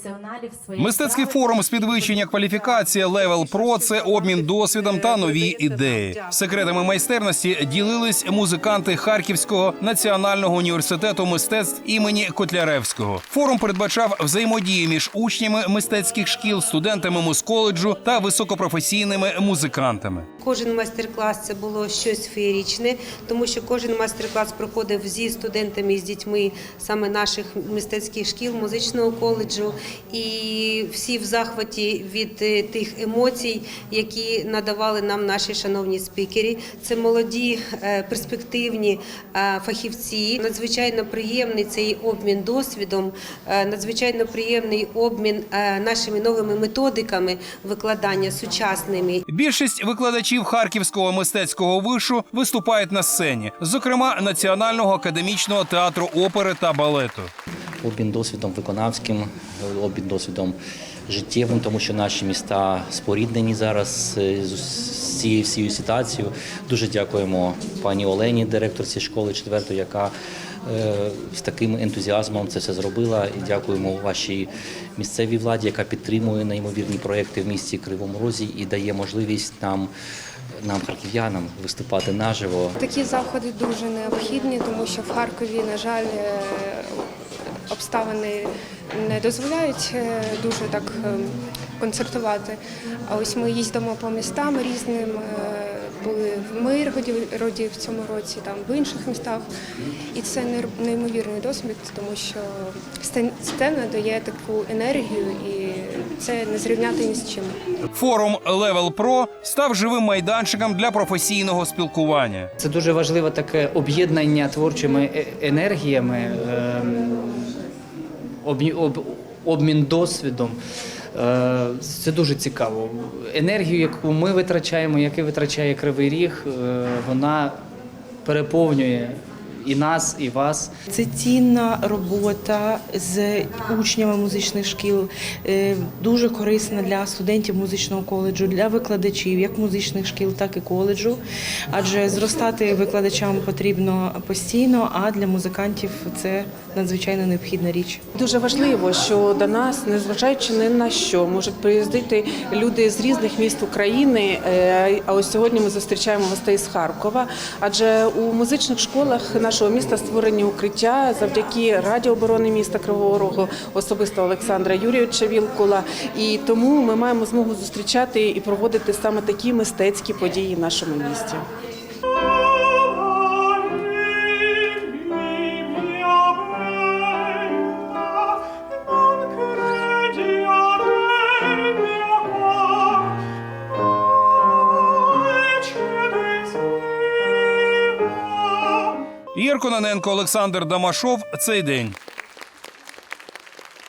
So Мистецький форум з підвищення кваліфікації Level Pro – це обмін досвідом та нові ідеї. Секретами майстерності ділились музиканти Харківського національного університету мистецтв імені Котляревського. Форум передбачав взаємодію між учнями мистецьких шкіл, студентами музколеджу та високопрофесійними музикантами. Кожен майстер-клас це було щось феєрічне, тому що кожен майстер-клас проходив зі студентами і з дітьми саме наших мистецьких шкіл, музичного коледжу, і всі в захваті від е, тих емоцій, які надавали нам наші шановні спікери. Це молоді, е, перспективні е, фахівці. Надзвичайно приємний цей обмін досвідом, надзвичайно приємний обмін нашими новими методиками викладання сучасними. Більшість викладачів Харківського мистецького вишу виступають на сцені, зокрема Національного академічного театру опери та балету. Обмін досвідом виконавським, обмін досвідом життєвим, тому що наші міста споріднені зараз е, з цією всією ситуацією. Дуже дякуємо пані Олені, директорці школи 4, яка е, з таким ентузіазмом це все зробила. І дякуємо вашій місцевій владі, яка підтримує неймовірні проекти в місті Кривому Розі і дає можливість нам. Нам, харків'янам, виступати наживо. Такі заходи дуже необхідні, тому що в Харкові, на жаль, е, обставини не дозволяють е, дуже так е, концертувати. А ось ми їздимо по містам різним. е, Були в Миргоді роді в цьому році, там в інших містах. І це неймовірний досвід, тому що сцен- сцена дає таку енергію, і це не зрівняти ні з чим. Форум Level Pro став живим майданчиком для професійного спілкування. Це дуже важливе таке об'єднання творчими е- енергіями, ем, обмін досвідом. Е, Це дуже цікаво. Енергію, яку ми витрачаємо, яку витрачає Кривий Ріг, е, вона переповнює і нас, і вас. Це цінна робота з учнями музичних шкіл, е, дуже корисна для студентів музичного коледжу, для викладачів як музичних шкіл, так і коледжу. Адже зростати викладачам потрібно постійно, а для музикантів це надзвичайно необхідна річ. Дуже важливо, що до нас, незважаючи ні на що, можуть приїздити люди з різних міст України. Е, А ось сьогодні ми зустрічаємо гостей з Харкова. Адже у музичних школах нашого міста створені укриття завдяки Раді оборони міста Кривого Рогу, особисто Олександра Юрійовича Вілкула. І тому ми маємо змогу зустрічати і проводити саме такі мистецькі події в нашому місті. Ігор Наненко, Олександр Дамашов. Цей день.